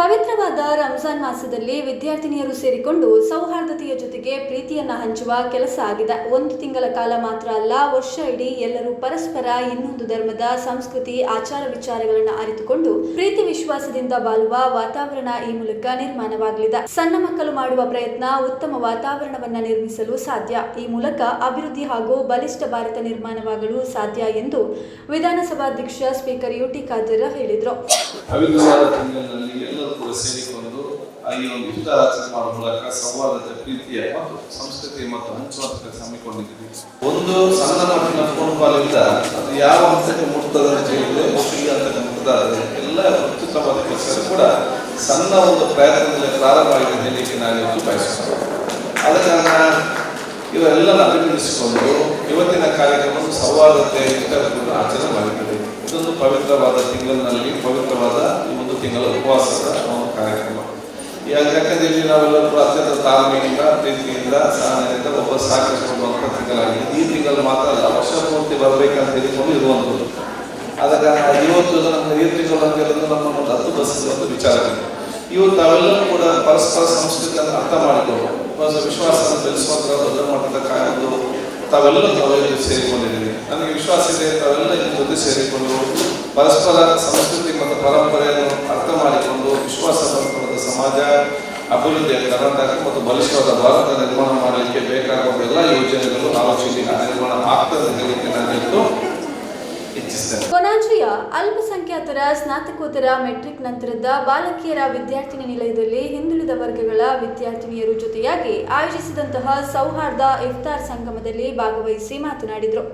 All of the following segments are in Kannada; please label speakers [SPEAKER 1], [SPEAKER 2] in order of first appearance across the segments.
[SPEAKER 1] ಪವಿತ್ರವಾದ ರಂಜಾನ್ ಮಾಸದಲ್ಲಿ ವಿದ್ಯಾರ್ಥಿನಿಯರು ಸೇರಿಕೊಂಡು ಸೌಹಾರ್ದತೆಯ ಜೊತೆಗೆ ಪ್ರೀತಿಯನ್ನ ಹಂಚುವ ಕೆಲಸ ಆಗಿದೆ. ಒಂದು ತಿಂಗಳ ಕಾಲ ಮಾತ್ರ ಅಲ್ಲ, ವರ್ಷ ಇಡೀ ಎಲ್ಲರೂ ಪರಸ್ಪರ ಇನ್ನೊಂದು ಧರ್ಮದ ಸಂಸ್ಕೃತಿ, ಆಚಾರ ವಿಚಾರಗಳನ್ನು ಅರಿತುಕೊಂಡು ಪ್ರೀತಿ ವಿಶ್ವಾಸದಿಂದ ಬಾಳುವ ವಾತಾವರಣ ಈ ಮೂಲಕ ನಿರ್ಮಾಣವಾಗಲಿದೆ. ಸಣ್ಣ ಮಕ್ಕಳು ಮಾಡುವ ಪ್ರಯತ್ನ ಉತ್ತಮ ವಾತಾವರಣವನ್ನು ನಿರ್ಮಿಸಲು ಸಾಧ್ಯ. ಈ ಮೂಲಕ ಅಭಿವೃದ್ಧಿ ಹಾಗೂ ಬಲಿಷ್ಠ ಭಾರತ ನಿರ್ಮಾಣವಾಗಲು ಸಾಧ್ಯ ಎಂದು ವಿಧಾನಸಭಾಧ್ಯಕ್ಷ ಸ್ಪೀಕರ್ ಯುಟಿ ಖಾದರ್ ಹೇಳಿದರು.
[SPEAKER 2] ಎಲ್ಲರೂ ಕೂಡ ಸೇರಿಕೊಂಡು ಈ ಒಂದು ಯುದ್ಧ ಆಚರಣೆ ಮಾಡುವ ಮೂಲಕ ಸಂವಾದದ ಪ್ರೀತಿಯ ಮತ್ತು ಸಂಸ್ಕೃತಿ ಮತ್ತು ಹಂಚುವಂತ ಕೆಲಸ ಹಮ್ಮಿಕೊಂಡಿದ್ದೀವಿ. ಒಂದು ಸಣ್ಣ ಮಟ್ಟಿನ ಫೋನ್ ಅದು ಯಾವ ಹಂತಕ್ಕೆ ಮುಟ್ತದೆ ಅಂತ ಹೇಳಿದ್ರೆ ಒಪ್ಪಿಗೆ ಹಂತಕ್ಕೆ ಎಲ್ಲ ಅತ್ಯುತ್ತಮವಾದ ಕೆಲಸ ಕೂಡ ಸಣ್ಣ ಒಂದು ಪ್ರಯತ್ನದಲ್ಲಿ ಪ್ರಾರಂಭ ಆಗಿದೆ ಹೇಳಲಿಕ್ಕೆ ನಾನು ಇವತ್ತು ಬಯಸುತ್ತೇನೆ ಆದ ಕಾರಣ ಇವೆಲ್ಲನ ಅಭಿನಂದಿಸಿಕೊಂಡು ಇವತ್ತಿನ ಕಾರ್ಯಕ್ರಮವನ್ನು ಇತರರು ಆಚರಣೆ ಮಾಡಿದ್ದೇವೆ. ಇದೊಂದು ಪವಿತ್ರವಾದ ತಿಂಗಳಿನಲ್ಲಿ ಪವಿತ್ರವಾದ ಒಂದು ತಿಂಗಳ ಉಪವಾಸದ ಒಂದು ಕಾರ್ಯಕ್ರಮ. ಯಾಕಂದ್ರೆ ನಾವೆಲ್ಲರೂ ಕೂಡ ಅತ್ಯಂತ ತಾಳ್ಮೆಯಿಂದ, ಪ್ರೀತಿಯಿಂದ ಸಹನೆಯಿಂದ ಒಬ್ಬ ಸಾಕಿಸಿಕೊಳ್ಳುವಂಥ ತಿಂಗಳಾಗಿದೆ ಈ ತಿಂಗಳು ಮಾತ್ರ ಅಲ್ಲ ವರ್ಷ ಪೂರ್ತಿ ಬರಬೇಕಂತ ಹೇಳಿಕೊಂಡು ಇರುವಂಥದ್ದು. ಆದ ಕಾರಣ ಇವತ್ತು ನಮ್ಮ ಈ ತಿಂಗಳು ಅಂತ ಹೇಳಿದ್ರೆ ನಮ್ಮ ಒಂದು ಹತ್ತು ಬಸ್ ಒಂದು ವಿಚಾರ ಇವರು ತಾವೆಲ್ಲರೂ ಕೂಡ ಪರಸ್ಪರ ಸಂಸ್ಕೃತಿಯನ್ನು ಅರ್ಥ ಮಾಡಿಕೊಂಡು ಒಂದು ವಿಶ್ವಾಸವನ್ನು ಬೆಳೆಸುವಂತಹ ದೊಡ್ಡ ಕಾಯೊಂದು ತಾವೆಲ್ಲರೂ ತಾವೆಲ್ಲ ಸೇರಿಕೊಂಡಿದ್ದೀವಿ ನನಗೆ ವಿಶ್ವಾಸ ಇದೆ ತಾವೆಲ್ಲ ಇದ್ರ ಜೊತೆ ಸೇರಿಕೊಂಡು ಪರಸ್ಪರ ಸಂಸ್ಕೃತಿ ಮತ್ತು ಪರಂಪರೆಯನ್ನು ಅರ್ಥ ಮಾಡಿಕೊಂಡು ವಿಶ್ವಾಸ ಸಮಾಜ ಅಭಿವೃದ್ಧಿಯ ಕರ್ನಾಟಕ ಮತ್ತು ಬಲಿಷ್ಠವಾದ ಭಾರತ ನಿರ್ಮಾಣ ಮಾಡಲಿಕ್ಕೆ ಬೇಕಾಗುವ ಎಲ್ಲ ಯೋಜನೆಗಳು, ಆಲೋಚನೆ ನಿರ್ಮಾಣ ಆಗ್ತದೆ ಹೇಳಲಿಕ್ಕೆ ನಾನು ಇಚ್ಛಿಸ್ತೇನೆ
[SPEAKER 1] ಅಲ್ಪಸಂಖ್ಯಾತರ ಸ್ನಾತಕೋತ್ತರ ಮೆಟ್ರಿಕ್ ನಂತರದ ಬಾಲಕಿಯರ ವಿದ್ಯಾರ್ಥಿನಿ ನಿಲಯದಲ್ಲಿ ಹಿಂದುಳಿದ ವರ್ಗಗಳ ವಿದ್ಯಾರ್ಥಿನಿಯರು ಜೊತೆಯಾಗಿ ಆಯೋಜಿಸಿದಂತಹ ಸೌಹಾರ್ದ ಇಫ್ತಾರ್ ಸಂಗಮದಲ್ಲಿ ಭಾಗವಹಿಸಿ ಮಾತನಾಡಿದರು.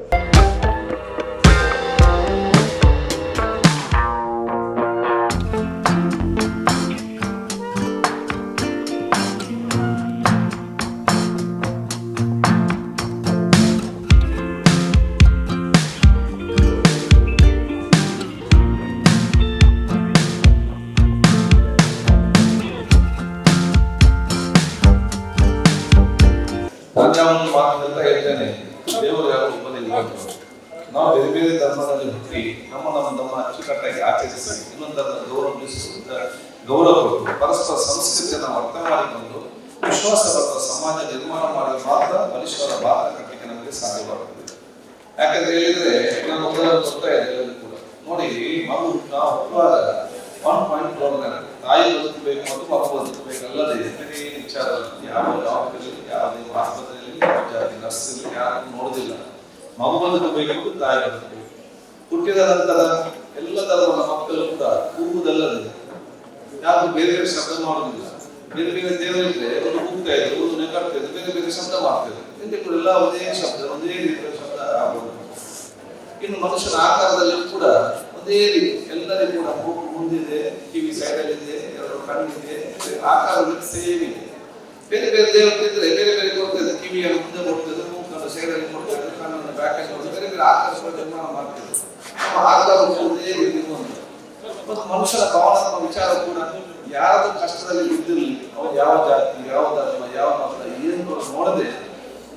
[SPEAKER 2] ನಾವು ಬೇರೆ ಬೇರೆ ಧರ್ಮದಲ್ಲಿ ಹುಟ್ಟಿ ನಮ್ಮ ನಮ್ಮ ನಮ್ಮ ಅಚ್ಚುಕಟ್ಟಾಗಿ ಆಚರಿಸಿ, ಇನ್ನೊಂದನ್ನು ಗೌರವ ಗೌರವ ಕೊಟ್ಟು ಪರಸ್ಪರ ಸಂಸ್ಕೃತಿಯನ್ನು ಅರ್ಥ ಮಾಡಿಕೊಂಡು ವಿಶ್ವಾಸಬದ್ಧ ಸಮಾಜ ನಿರ್ಮಾಣ ಮಾಡಲು ಮಾತ್ರ ಬಲಿಷ್ಠರ ಭಾರತ ಕಟ್ಟಲಿಕ್ಕೆ ನಮಗೆ ಸಾಧ್ಯವಾಗುತ್ತದೆ ಯಾಕಂದ್ರೆ ಹೇಳಿದ್ರೆ ನಾನು ಇದ್ದೆ ಎಲ್ಲರಿಗೂ ಕೂಡ. ನೋಡಿ, ಮಗು ನಾವು ಹುಟ್ಟುವಾಗ ಒನ್ ಪಾಯಿಂಟ್ ಪ್ರೋಗ್ರಾಮ್ ತಾಯಿ ಬದುಕಬೇಕು ಮತ್ತು ಮಗು ಬದುಕಬೇಕಲ್ಲದೆ ಬೇರೆ ವಿಚಾರ ಯಾವ ಡಾಕ್ಟರ್ ಯಾವುದೇ ಆಸ್ಪತ್ರೆಯಲ್ಲಿ ಯಾವ ಜಾತಿ, ನರ್ಸ್ ಯಾರು ನೋಡುದಿಲ್ಲ. ಮಗು ಬದುಕಬೇಕು ತಾಯಿ ಹುಟ್ಟಿದ ನಂತರ ಎಲ್ಲ ತರದ ಮಕ್ಕಳು ಕೂಡ ಕೂಗುವುದಲ್ಲದೆ ಯಾರು ಬೇರೆ ಬೇರೆ ಶಬ್ದ ಮಾಡುವುದಿಲ್ಲ. ಬೇರೆ ಬೇರೆ ದೇವರಿದ್ರೆ ಒಂದು ಕೂಗ್ತಾ ಇದ್ರು, ಒಂದು ನೆಗಾಡ್ತಾ ಇದ್ರು, ಬೇರೆ ಬೇರೆ ಶಬ್ದ ಮಾಡ್ತಾ ಇದ್ರು. ಎಲ್ಲ ಒಂದೇ ಶಬ್ದ, ಒಂದೇ ರೀತಿಯ ಶಬ್ದ ಆಗುವುದು. ಇನ್ನು ಮನುಷ್ಯನ ಆಕಾರದಲ್ಲಿ ಕೂಡ ಒಂದೇ ರೀತಿ ಎಲ್ಲರಿಗೂ ಕೂಡ ಮೂಗು ಮುಂದಿದೆ, ಕಿವಿ ಇದೆ ಎರಡು ಕಣ್ಣಿದೆ, ಆಕಾರದಲ್ಲಿ ಸೇಮ್ ಇದೆ ಬೇರೆ ಬೇರೆ ದೇವತೆ ಇದ್ರೆ ಬೇರೆ ಬೇರೆ ಕೊಡ್ತದೆ ಆಕಾರಗಳ ನಿರ್ಮಾಣ ಮಾಡ್ತದೆ ನಮ್ಮ ಇರುವಂಥದ್ದು. ಮತ್ತು ಮನುಷ್ಯನ ಭಾವನಾತ್ಮಕ ವಿಚಾರ ಕೂಡ ಯಾರು ಕಷ್ಟದಲ್ಲಿ ಇದ್ದಿರಲಿ ಅವ್ರು ಯಾವ ಜಾತಿ, ಯಾವ ಧರ್ಮ, ಯಾವ ಮತ, ಏನು ನೋಡದೆ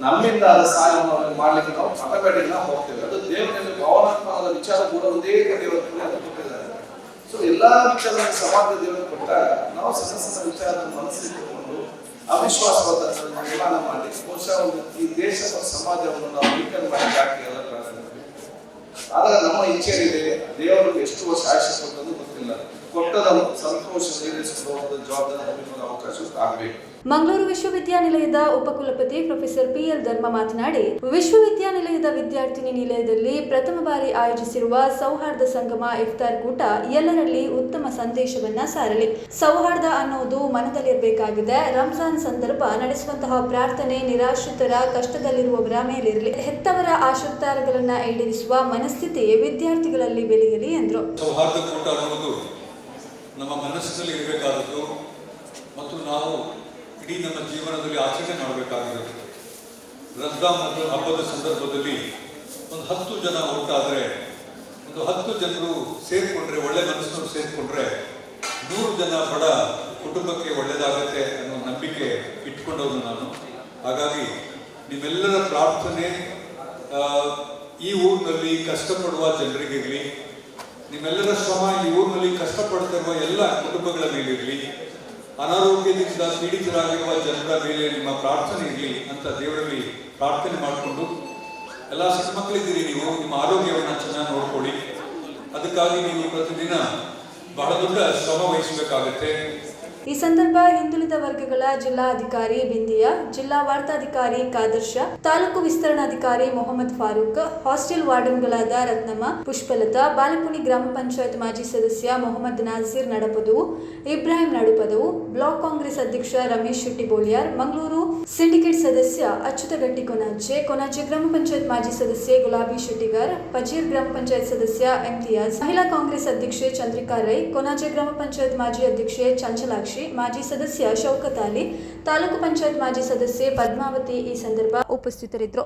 [SPEAKER 2] ನಮ್ಮಿಂದ ಆದ ಸಹಾಯವನ್ನು ಮಾಡ್ಲಿಕ್ಕೆ ನಾವು ಆಟೋಮ್ಯಾಟಿಕ್ ನಾವು ಹೋಗ್ತೇವೆ. ಅದು ದೇವರಲ್ಲಿ ಭಾವನಾತ್ಮಕ ವಿಚಾರ ಕೂಡ ಒಂದೇ ಕಡೆ ಕೊಟ್ಟಿದ್ದಾರೆ. ಸೊ ಎಲ್ಲಾ ವಿಚಾರ ಸಮಾಜ ದೇವರು ಕೊಟ್ಟಾಗ ನಾವು ಸಣ್ಣ ವಿಚಾರ ಮನಸ್ಸಿಟ್ಟುಕೊಂಡು ಅವಿಶ್ವಾಸವಾದ ನಿರ್ಮಾಣ ಮಾಡಿ ಬಹುಶಃ ಒಂದು ಈ ದೇಶ ಸಮಾಜವನ್ನು ನಾವು ವೀಕನ್ ಮಾಡಿ ಹಾಕಿ ಆದರೆ ನಮ್ಮ ಇಚ್ಛೆ ದೇವರು ದೇವರಿಗೆ ಎಷ್ಟು ವರ್ಷ ಆಯುಷ್ಯ ಕೊಟ್ಟದ್ದು ಗೊತ್ತಿಲ್ಲ. ಕೊಟ್ಟದನ್ನು ಸಂತೋಷ ಒಂದು ಜವಾಬ್ದಾರಿ ಅವಕಾಶ ಆಗಬೇಕು.
[SPEAKER 1] ಮಂಗಳೂರು ವಿಶ್ವವಿದ್ಯಾನಿಲಯದ ಉಪಕುಲಪತಿ ಪ್ರೊಫೆಸರ್ ಪಿಎಲ್ ಧರ್ಮ ಮಾತನಾಡಿ, ವಿಶ್ವವಿದ್ಯಾನಿಲಯದ ವಿದ್ಯಾರ್ಥಿನಿ ನಿಲಯದಲ್ಲಿ ಪ್ರಥಮ ಬಾರಿ ಆಯೋಜಿಸಿರುವ ಸೌಹಾರ್ದ ಸಂಗಮ ಇಫ್ತಾರ್ ಕೂಟ ಎಲ್ಲರಲ್ಲಿ ಉತ್ತಮ ಸಂದೇಶವನ್ನ ಸಾರಲಿ. ಸೌಹಾರ್ದ ಅನ್ನೋದು ಮನದಲ್ಲಿರಬೇಕಾಗಿದೆ. ರಂಜಾನ್ ಸಂದರ್ಭ ನಡೆಸುವಂತಹ ಪ್ರಾರ್ಥನೆ ನಿರಾಶ್ರಿತರ ಕಷ್ಟದಲ್ಲಿರುವವರ ಮೇಲಿರಲಿ. ಹೆತ್ತವರ ಆಶೋತ್ತಾರಗಳನ್ನ ಈಡೇರಿಸುವ ಮನಸ್ಥಿತಿ ವಿದ್ಯಾರ್ಥಿಗಳಲ್ಲಿ ಬೆಳೆಯಲಿ ಎಂದರು.
[SPEAKER 3] ಸೌಹಾರ್ದ ಕೂಟ ಅನ್ನೋದು ನಮ್ಮ ಮನಸ್ಸಿನಲ್ಲಿ ಇರಬೇಕಾದದ್ದು ಮತ್ತು ನಾವು ಇಡೀ ನಮ್ಮ ಜೀವನದಲ್ಲಿ ಆಚರಣೆ ಮಾಡಬೇಕಾಗಿರೋದು ರಂಜಾನ್ ಮತ್ತು ಹಬ್ಬದ ಸಂದರ್ಭದಲ್ಲಿ ಒಂದು ಹತ್ತು ಜನ ಒಟ್ಟಾದರೆ, ಒಂದು ಹತ್ತು ಜನರು ಸೇರಿಕೊಂಡ್ರೆ, ಒಳ್ಳೆ ಮನಸ್ಸನ್ನು ಸೇರಿಕೊಂಡ್ರೆ ನೂರು ಜನ ಬಡ ಕುಟುಂಬಕ್ಕೆ ಒಳ್ಳೆಯದಾಗತ್ತೆ ಅನ್ನೋ ನಂಬಿಕೆ ಇಟ್ಕೊಂಡವನು ನಾನು. ಹಾಗಾಗಿ ನಿಮ್ಮೆಲ್ಲರ ಪ್ರಾರ್ಥನೆ ಈ ಊರಿನಲ್ಲಿ ಕಷ್ಟಪಡುವ ಜನರಿಗಿರಲಿ, ನಿಮ್ಮೆಲ್ಲರ ಶ್ರಮ ಈ ಊರಿನಲ್ಲಿ ಕಷ್ಟಪಡ್ತಿರುವ ಎಲ್ಲ ಕುಟುಂಬಗಳ ಮೇಲಿರಲಿ ಅನಾರೋಗ್ಯದಿಂದ ಪೀಡಿತರಾಗಿರುವ ಜನರ ಮೇಲೆ ನಿಮ್ಮ ಪ್ರಾರ್ಥನೆ ಇರಲಿ ಅಂತ ದೇವರಲ್ಲಿ ಪ್ರಾರ್ಥನೆ ಮಾಡಿಕೊಂಡು, ಎಲ್ಲ ಸಿಕ್ಕ ಮಕ್ಕಳಿದ್ದೀರಿ ನೀವು, ನಿಮ್ಮ ಆರೋಗ್ಯವನ್ನು ಚೆನ್ನಾಗಿ ನೋಡ್ಕೊಳ್ಳಿ. ಅದಕ್ಕಾಗಿ ನೀವು ಪ್ರತಿದಿನ ಬಹಳ ದೊಡ್ಡ ಶ್ರಮ ವಹಿಸಬೇಕಾಗತ್ತೆ.
[SPEAKER 1] ಈ ಸಂದರ್ಭ ಹಿಂದುಳಿದ ವರ್ಗಗಳ ಜಿಲ್ಲಾಧಿಕಾರಿ ಬಿಂದಿಯಾ, ಜಿಲ್ಲಾ ವಾರ್ತಾಧಿಕಾರಿ ಕಾದರ್ಶ, ತಾಲೂಕು ವಿಸ್ತರಣಾಧಿಕಾರಿ ಮೊಹಮ್ಮದ್ ಫಾರೂಕ್, ಹಾಸ್ಟೆಲ್ ವಾರ್ಡನ್ಗಳಾದ ರತ್ನಮ್ಮ, ಪುಷ್ಪಲತಾ ಬಾಲಪುಣಿ ಗ್ರಾಮ ಪಂಚಾಯತ್ ಮಾಜಿ ಸದಸ್ಯ ಮೊಹಮ್ಮದ್ ನಾಜೀರ್ ನಡಪದವು ಇಬ್ರಾಹಿಂ ನಡುಪದವು ಬ್ಲಾಕ್ ಕಾಂಗ್ರೆಸ್ ಅಧ್ಯಕ್ಷ ರಮೇಶ್ ಶೆಟ್ಟಿ ಬೋಲಿಯಾರ್ ಮಂಗಳೂರು ಸಿಂಡಿಕೇಟ್ ಸದಸ್ಯ ಅಚ್ಯುತ ಗಟ್ಟಿ ಕೊನಾಜೆ ಕೊನಾಜೆ ಗ್ರಾಮ ಪಂಚಾಯತ್ ಮಾಜಿ ಸದಸ್ಯೆ ಗುಲಾಬಿ ಶೆಟ್ಟಿಗಾರ್, ಪಜೀರ್ ಗ್ರಾಮ ಪಂಚಾಯತ್ ಸದಸ್ಯ ಇಮ್ತಿಯಾಜ್ ಮಹಿಳಾ ಕಾಂಗ್ರೆಸ್ ಅಧ್ಯಕ್ಷೆ ಚಂದ್ರಿಕಾ ರೈ ಕೊನಾಜೆ ಗ್ರಾಮ ಪಂಚಾಯತ್ ಮಾಜಿ ಅಧ್ಯಕ್ಷೆ ಚಂಚಲಾಕ್ಷಿ. ಮಾಜಿ ಸದಸ್ಯ ಶೌಕತ್ ಅಲಿ ತಾಲೂಕು ಪಂಚಾಯತ್ ಮಾಜಿ ಸದಸ್ಯೆ ಪದ್ಮಾವತಿ ಈ ಸಂದರ್ಭ ಉಪಸ್ಥಿತರಿದ್ದರು.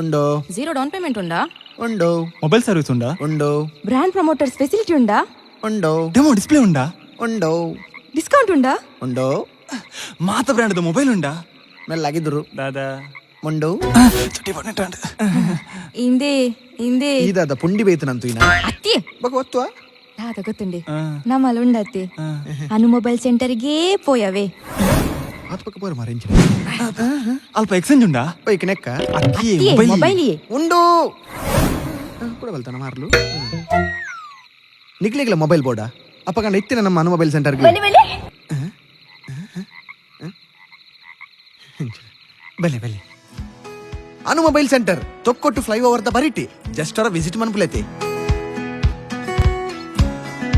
[SPEAKER 4] ಉಂಡೋ.
[SPEAKER 5] ಜೀರೋ ಡೌನ್ ಪೇಮೆಂಟ್ ಉಂಡಾ?
[SPEAKER 4] ಉಂಡೋ.
[SPEAKER 6] ಮೊಬೈಲ್ ಸರ್ವಿಸ್ ಉಂಡಾ?
[SPEAKER 4] ಉಂಡೋ.
[SPEAKER 5] ಬ್ರ್ಯಾಂಡ್ ಪ್ರಮೋಟರ್ಸ್ ಫೆಸಿಲಿಟಿ ಉಂಡಾ?
[SPEAKER 4] ಉಂಡೋ.
[SPEAKER 6] ಡೆಮೋ ಡಿಸ್ಪ್ಲೇ ಉಂಡಾ?
[SPEAKER 4] ಉಂಡೋ.
[SPEAKER 5] ಡಿಸ್ಕೌಂಟ್ ಉಂಡಾ?
[SPEAKER 4] ಉಂಡೋ.
[SPEAKER 6] ಮಾತ ಬ್ರ್ಯಾಂಡ್ ಮೊಬೈಲ್ ಉಂಡಾ?
[SPEAKER 4] ಮೆಲ್ಲಾಗಿದ್ರು.
[SPEAKER 6] ದಾದಾ.
[SPEAKER 4] ಉಂಡೋ.
[SPEAKER 6] ಚುಟ್ಟಿ ಬಣ್ಣಟಾಂಡ್
[SPEAKER 5] ಇಂದೆ ಇಂದೆ
[SPEAKER 4] ಈದಾದ ಪುಂಡಿ ಬೇಯ್ತನಂತು ಇನ್ನ.
[SPEAKER 5] ಅತ್ತಿ.
[SPEAKER 4] ಬಗ ಒತ್ತುವ.
[SPEAKER 5] ದಾದ ಗೊತ್ತುಂಡೆ. ನಮ್ಮಲ್ಲಿ ಉಂಡತ್ತಿ. ಅನು ಮೊಬೈಲ್ ಸೆಂಟರ್ಗೆ ಪೋಯವೆ
[SPEAKER 4] ಆತ್ ಪಕ್ಕ ಪೋರೆ ಮಾರೆ ಇಂಚಿನ
[SPEAKER 6] ಅಲ್ಪ ಎಕ್ಸ್ಚೇಂಜ್ ಉಂಡಾ
[SPEAKER 4] ಬೈಕ್ ನೆಕ್ಕ
[SPEAKER 6] ಅಕ್ಕಿ
[SPEAKER 5] ಅತ್ತಿ
[SPEAKER 6] ಮೊಬೈಲ್
[SPEAKER 5] ಮೊಬೈಲಿಯೇ
[SPEAKER 4] ಉಂಡು ಕೂಡ ಬಲ್ತಾನ ಮಾರ್ಲು ನಿಕ್ಲಿಗ್ಲ ಮೊಬೈಲ್ ಬೋರ್ಡ ಅಪ್ಪ ಕಂಡ ಇತ್ತಿನ ನಮ್ಮ ಅನು ಮೊಬೈಲ್ ಸೆಂಟರ್ಗೆ ಬಲೆ ಬಲೆ ಅನು ಮೊಬೈಲ್ ಸೆಂಟರ್ ತೊಕ್ಕೊಟ್ಟು ಫ್ಲೈ